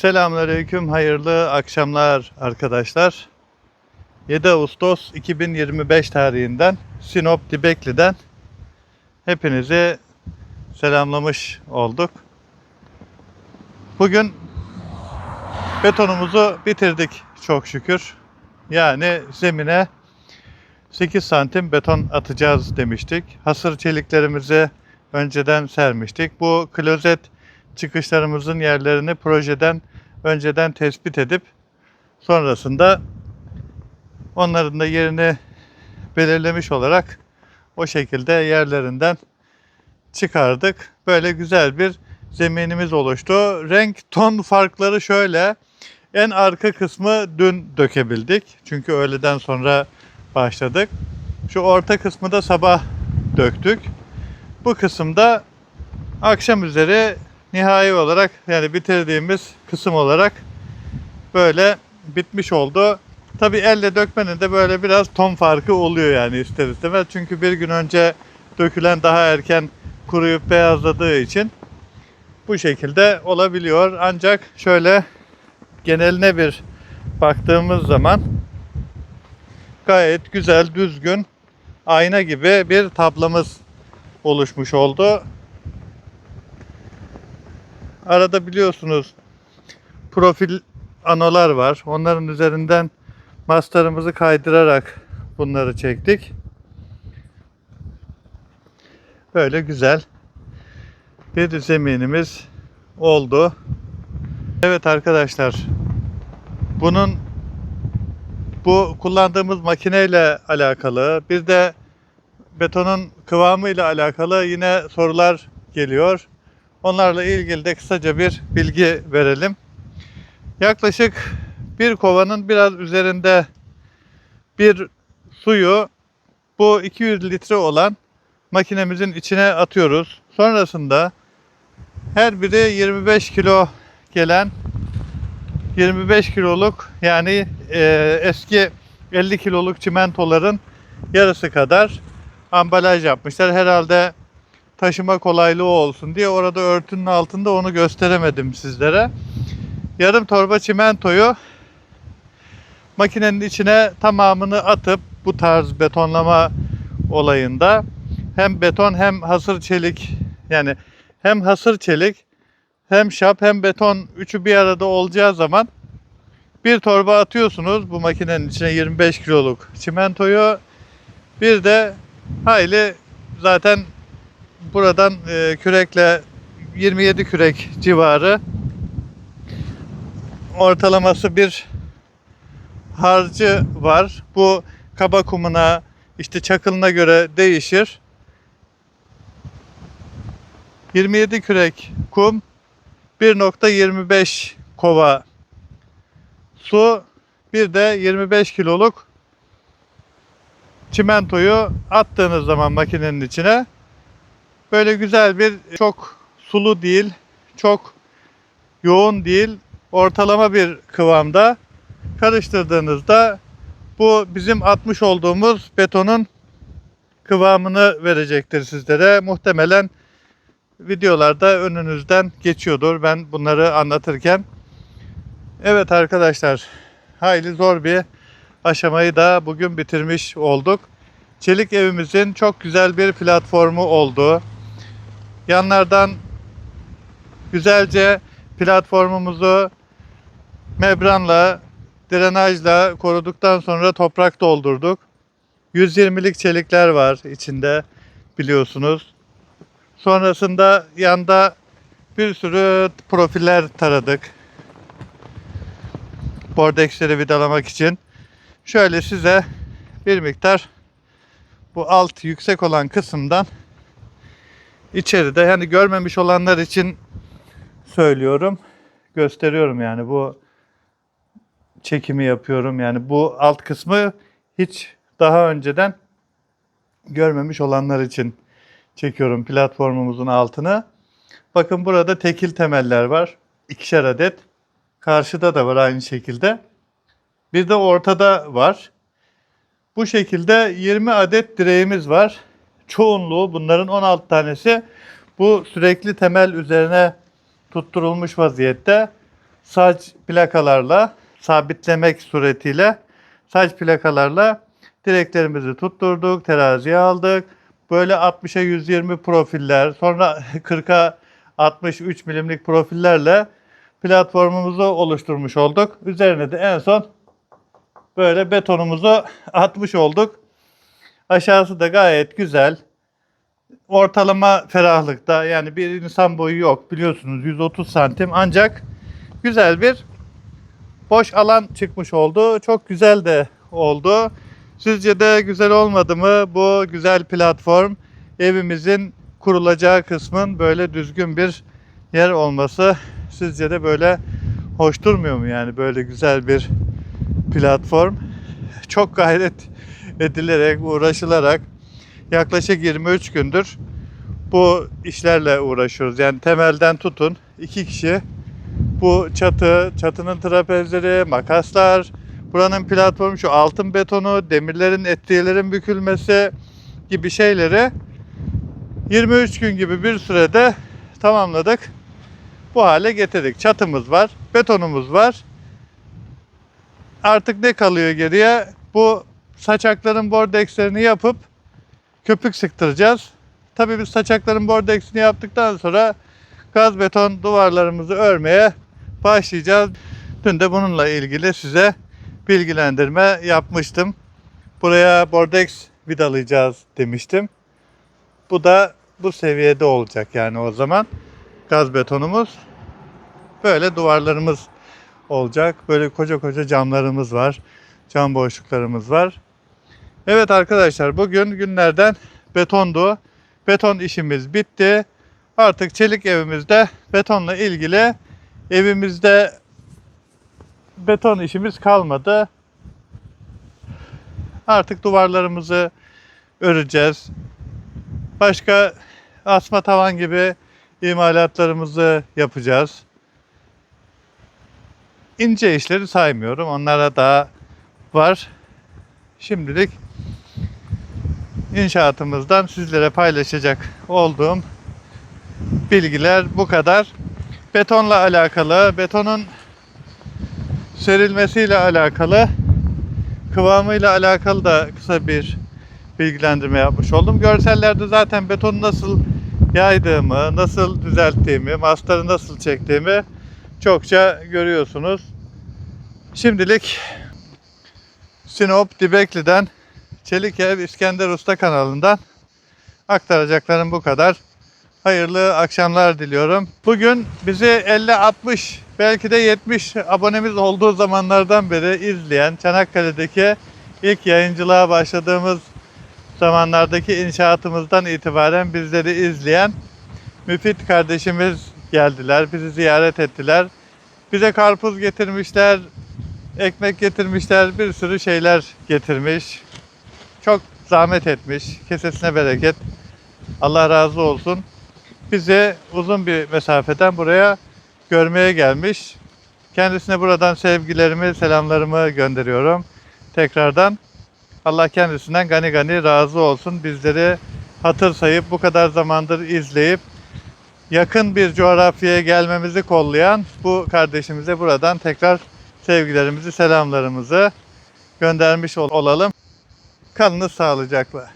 Selamünaleyküm, hayırlı akşamlar arkadaşlar. 7 Ağustos 2025 tarihinden Sinop Dibekli'den hepinizi selamlamış olduk. Bugün betonumuzu bitirdik çok şükür. Yani zemine 8 santim beton atacağız demiştik. Hasır çeliklerimizi önceden sermiştik. Bu klozet çıkışlarımızın yerlerini projeden önceden tespit edip sonrasında onların da yerini belirlemiş olarak o şekilde yerlerinden çıkardık. Böyle güzel bir zeminimiz oluştu. Renk ton farkları şöyle. En arka kısmı dün dökebildik. Çünkü öğleden sonra başladık. Şu orta kısmı da sabah döktük. Bu kısımda akşam üzeri nihai olarak yani bitirdiğimiz kısım olarak böyle bitmiş oldu. Tabi elle dökmenin de böyle biraz ton farkı oluyor yani ister istemez. Çünkü bir gün önce dökülen daha erken kuruyup beyazladığı için bu şekilde olabiliyor. Ancak şöyle geneline bir baktığımız zaman gayet güzel, düzgün, ayna gibi bir tablamız oluşmuş oldu. Arada biliyorsunuz profil anolar var. Onların üzerinden mastarımızı kaydırarak bunları çektik. Böyle güzel bir zeminimiz oldu. Evet arkadaşlar. Bunun bu kullandığımız makineyle alakalı bir de betonun kıvamıyla alakalı yine sorular geliyor. Onlarla ilgili de kısaca bir bilgi verelim. Yaklaşık bir kovanın biraz üzerinde bir suyu bu 200 litre olan makinemizin içine atıyoruz. Sonrasında her biri 25 kilo gelen 25 kiloluk yani e, eski 50 kiloluk çimentoların yarısı kadar ambalaj yapmışlar. Herhalde taşıma kolaylığı olsun diye orada örtünün altında onu gösteremedim sizlere. Yarım torba çimentoyu makinenin içine tamamını atıp bu tarz betonlama olayında hem beton hem hasır çelik yani hem hasır çelik hem şap hem beton üçü bir arada olacağı zaman bir torba atıyorsunuz bu makinenin içine 25 kiloluk çimentoyu bir de hayli zaten buradan e, kürekle 27 kürek civarı ortalaması bir harcı var. Bu kaba kumuna işte çakılına göre değişir. 27 kürek kum 1.25 kova su bir de 25 kiloluk çimentoyu attığınız zaman makinenin içine böyle güzel bir çok sulu değil, çok yoğun değil, ortalama bir kıvamda karıştırdığınızda bu bizim atmış olduğumuz betonun kıvamını verecektir sizlere. Muhtemelen videolarda önünüzden geçiyordur ben bunları anlatırken. Evet arkadaşlar, hayli zor bir aşamayı da bugün bitirmiş olduk. Çelik evimizin çok güzel bir platformu oldu. Yanlardan güzelce platformumuzu membranla, drenajla koruduktan sonra toprak doldurduk. 120'lik çelikler var içinde biliyorsunuz. Sonrasında yanda bir sürü profiller taradık. Bordexleri vidalamak için. Şöyle size bir miktar bu alt yüksek olan kısımdan içeride yani görmemiş olanlar için söylüyorum. Gösteriyorum yani bu çekimi yapıyorum. Yani bu alt kısmı hiç daha önceden görmemiş olanlar için çekiyorum platformumuzun altını. Bakın burada tekil temeller var. İkişer adet. Karşıda da var aynı şekilde. Bir de ortada var. Bu şekilde 20 adet direğimiz var. Çoğunluğu bunların 16 tanesi bu sürekli temel üzerine tutturulmuş vaziyette saç plakalarla sabitlemek suretiyle saç plakalarla direklerimizi tutturduk, teraziye aldık. Böyle 60'a 120 profiller, sonra 40'a 63 milimlik profillerle platformumuzu oluşturmuş olduk. Üzerine de en son böyle betonumuzu atmış olduk. Aşağısı da gayet güzel. Ortalama ferahlıkta yani bir insan boyu yok biliyorsunuz 130 santim ancak güzel bir boş alan çıkmış oldu. Çok güzel de oldu. Sizce de güzel olmadı mı bu güzel platform evimizin kurulacağı kısmın böyle düzgün bir yer olması sizce de böyle hoş durmuyor mu yani böyle güzel bir platform çok gayret edilerek uğraşılarak yaklaşık 23 gündür bu işlerle uğraşıyoruz. Yani temelden tutun iki kişi bu çatı, çatının trapezleri, makaslar, buranın platformu şu altın betonu, demirlerin etriyelerin bükülmesi gibi şeyleri 23 gün gibi bir sürede tamamladık. Bu hale getirdik. Çatımız var, betonumuz var. Artık ne kalıyor geriye? Bu saçakların bordekslerini yapıp köpük sıktıracağız. Tabii biz saçakların bordeksini yaptıktan sonra gaz beton duvarlarımızı örmeye başlayacağız. Dün de bununla ilgili size bilgilendirme yapmıştım. Buraya bordeks vidalayacağız demiştim. Bu da bu seviyede olacak yani o zaman. Gaz betonumuz. Böyle duvarlarımız olacak. Böyle koca koca camlarımız var. Cam boşluklarımız var. Evet arkadaşlar bugün günlerden betondu. Beton işimiz bitti. Artık çelik evimizde betonla ilgili evimizde beton işimiz kalmadı. Artık duvarlarımızı öreceğiz. Başka asma tavan gibi imalatlarımızı yapacağız. İnce işleri saymıyorum. Onlara daha var. Şimdilik inşaatımızdan sizlere paylaşacak olduğum bilgiler bu kadar. Betonla alakalı, betonun serilmesiyle alakalı, kıvamıyla alakalı da kısa bir bilgilendirme yapmış oldum. Görsellerde zaten betonu nasıl yaydığımı, nasıl düzelttiğimi, mastarı nasıl çektiğimi çokça görüyorsunuz. Şimdilik Sinop Dibekli'den Çelik Ev İskender Usta kanalından aktaracaklarım bu kadar. Hayırlı akşamlar diliyorum. Bugün bizi 50-60 belki de 70 abonemiz olduğu zamanlardan beri izleyen Çanakkale'deki ilk yayıncılığa başladığımız zamanlardaki inşaatımızdan itibaren bizleri izleyen Müfit kardeşimiz geldiler, bizi ziyaret ettiler. Bize karpuz getirmişler, ekmek getirmişler, bir sürü şeyler getirmiş. Çok zahmet etmiş. Kesesine bereket. Allah razı olsun. Bizi uzun bir mesafeden buraya görmeye gelmiş. Kendisine buradan sevgilerimi, selamlarımı gönderiyorum. Tekrardan Allah kendisinden gani gani razı olsun. Bizleri hatır sayıp bu kadar zamandır izleyip yakın bir coğrafyaya gelmemizi kollayan bu kardeşimize buradan tekrar sevgilerimizi, selamlarımızı göndermiş ol- olalım. Kalınız sağlıcakla.